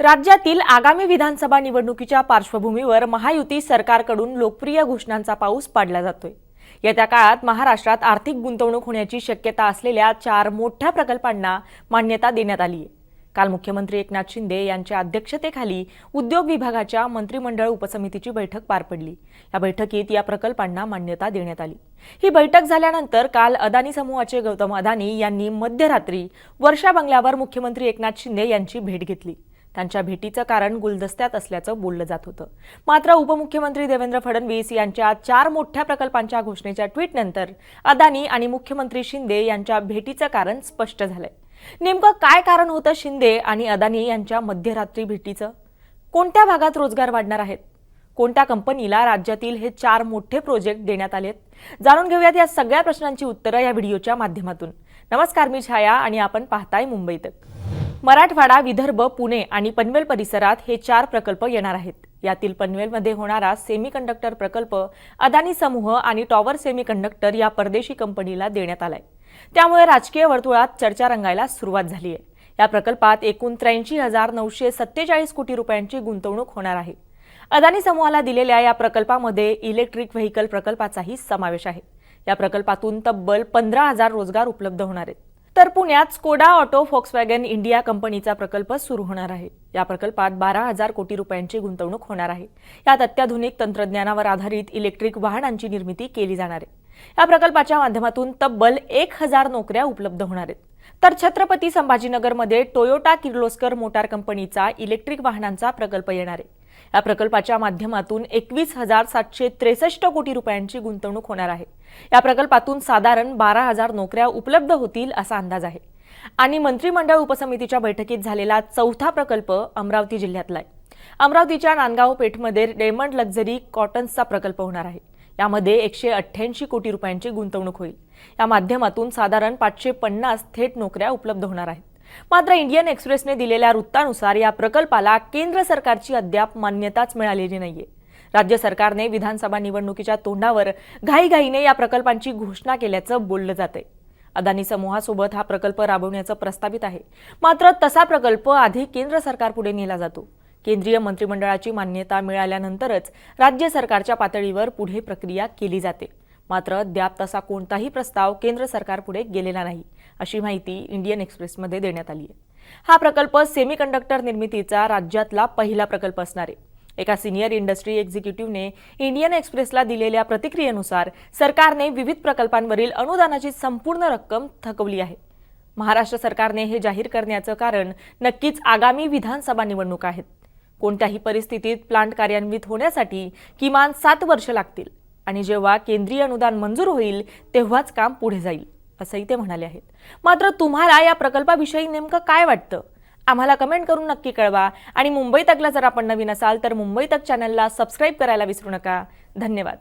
राज्यातील आगामी विधानसभा निवडणुकीच्या पार्श्वभूमीवर महायुती सरकारकडून लोकप्रिय घोषणांचा पाऊस पाडला जातोय. येत्या काळात महाराष्ट्रात आर्थिक गुंतवणूक होण्याची शक्यता असलेल्या चार मोठ्या प्रकल्पांना मान्यता देण्यात आली आहे काल मुख्यमंत्री एकनाथ शिंदे यांच्या अध्यक्षतेखाली उद्योग विभागाच्या मंत्रिमंडळ उपसमितीची बैठक पार पडली. या बैठकीत या प्रकल्पांना मान्यता देण्यात आली. ही बैठक झाल्यानंतर काल अदानी समूहाचे गौतम अदानी यांनी मध्यरात्री वर्षा बंगल्यावर मुख्यमंत्री एकनाथ शिंदे यांची भेट घेतली. त्यांच्या भेटीचं कारण गुलदस्त्यात असल्याचं बोललं जात होतं. मात्र उपमुख्यमंत्री देवेंद्र फडणवीस यांच्या चार मोठ्या प्रकल्पांच्या घोषणेच्या ट्विटनंतर अदानी आणि मुख्यमंत्री शिंदे यांच्या भेटीचं कारण स्पष्ट झालंय. नेमकं काय कारण होतं शिंदे आणि अदानी यांच्या मध्यरात्री भेटीचं? कोणत्या भागात रोजगार वाढणार आहेत? कोणत्या कंपनीला राज्यातील हे चार मोठे प्रोजेक्ट देण्यात आलेत? जाणून घेऊयात या सगळ्या प्रश्नांची उत्तरं या व्हिडिओच्या माध्यमातून. नमस्कार मी छाया आणि आपण पाहताय मुंबईत. मराठवाडा विदर्भ पुणे आणि पनवेल परिसरात हे चार प्रकल्प येणार आहेत. यातील पनवेलमध्ये होणारा सेमीकंडक्टर प्रकल्प अदानी समूह आणि टॉवर सेमीकंडक्टर या परदेशी कंपनीला देण्यात आलाय. त्यामुळे राजकीय वर्तुळात चर्चा रंगायला सुरुवात झाली आहे या प्रकल्पात एकूण त्र्याऐंशी हजार नऊशे सत्तेचाळीस कोटी रुपयांची गुंतवणूक होणार आहे. अदानी समूहाला दिलेल्या या प्रकल्पामध्ये इलेक्ट्रिक व्हेकल प्रकल्पाचाही समावेश आहे. या प्रकल्पातून तब्बल पंधरा हजार रोजगार उपलब्ध होणार आहेत. तर पुण्यात स्कोडा ऑटो फॉक्सवॅगन इंडिया कंपनीचा प्रकल्प सुरू होणार आहे. या प्रकल्पात बारा हजार कोटी रुपयांची गुंतवणूक होणार आहे. यात अत्याधुनिक तंत्रज्ञानावर आधारित इलेक्ट्रिक वाहनांची निर्मिती केली जाणार आहे. या प्रकल्पाच्या माध्यमातून तब्बल एक हजार नोकऱ्या उपलब्ध होणार आहेत. तर छत्रपती संभाजीनगरमध्ये टोयोटा किर्लोस्कर मोटार कंपनीचा इलेक्ट्रिक वाहनांचा प्रकल्प येणार आहे. या प्रकल्पाच्या माध्यमातून एकवीस हजार सातशे त्रेसष्ट कोटी रुपयांची गुंतवणूक होणार आहे. या प्रकल्पातून साधारण बारा हजार नोकऱ्या उपलब्ध होतील असा अंदाज आहे. आणि मंत्रिमंडळ उपसमितीच्या बैठकीत झालेला चौथा प्रकल्प अमरावती जिल्ह्यातला आहे. अमरावतीच्या नांदगाव पेठमध्ये रेमंड लक्झरी कॉटन्सचा प्रकल्प होणार आहे. यामध्ये एकशे अठ्ठ्याऐंशी कोटी रुपयांची गुंतवणूक होईल. या माध्यमातून साधारण पाचशे पन्नास थेट नोकऱ्या उपलब्ध होणार आहेत. मात्र इंडियन एक्सप्रेसने दिलेल्या वृत्तानुसार या प्रकल्पाला केंद्र सरकारची अद्याप मान्यताच मिळालेली नाहीये. राज्य सरकारने विधानसभा निवडणुकीच्या तोंडावर घाईघाईने या प्रकल्पांची घोषणा केल्याचं बोललं जातंय. अदानी समूहासोबत हा प्रकल्प राबवण्याचं प्रस्तावित आहे. मात्र तसा प्रकल्प आधी केंद्र सरकारपुढे नेला जातो. केंद्रीय मंत्रिमंडळाची मान्यता मिळाल्यानंतरच राज्य सरकारच्या पातळीवर पुढे प्रक्रिया केली जाते. मात्र अद्याप तसा कोणताही प्रस्ताव केंद्र सरकारपुढे गेलेला नाही अशी माहिती इंडियन एक्सप्रेसमध्ये देण्यात आली आहे. हा प्रकल्प सेमीकंडक्टर निर्मितीचा राज्यातला पहिला प्रकल्प असणार आहे. एका सिनियर इंडस्ट्री एक्झिक्युटिव्हने इंडियन एक्सप्रेसला दिलेल्या प्रतिक्रियेनुसार सरकारने विविध प्रकल्पांवरील अनुदानाची संपूर्ण रक्कम थकवली आहे. महाराष्ट्र सरकारने हे जाहीर करण्याचं कारण नक्कीच आगामी विधानसभा निवडणूक आहेत. कोणत्याही परिस्थितीत प्लांट कार्यान्वित होण्यासाठी किमान सात वर्ष लागतील. आणि जेव्हा केंद्रीय अनुदान मंजूर होईल तेव्हाच काम पुढे जाईल असंही ते म्हणाले आहेत. मात्र तुम्हाला या प्रकल्पाविषयी नेमकं काय वाटतं? आम्हाला कमेंट करून नक्की कळवा. आणि मुंबई तकला जर आपण नवीन असाल तर मुंबई तक चॅनलला सबस्क्राईब करायला विसरू नका. धन्यवाद.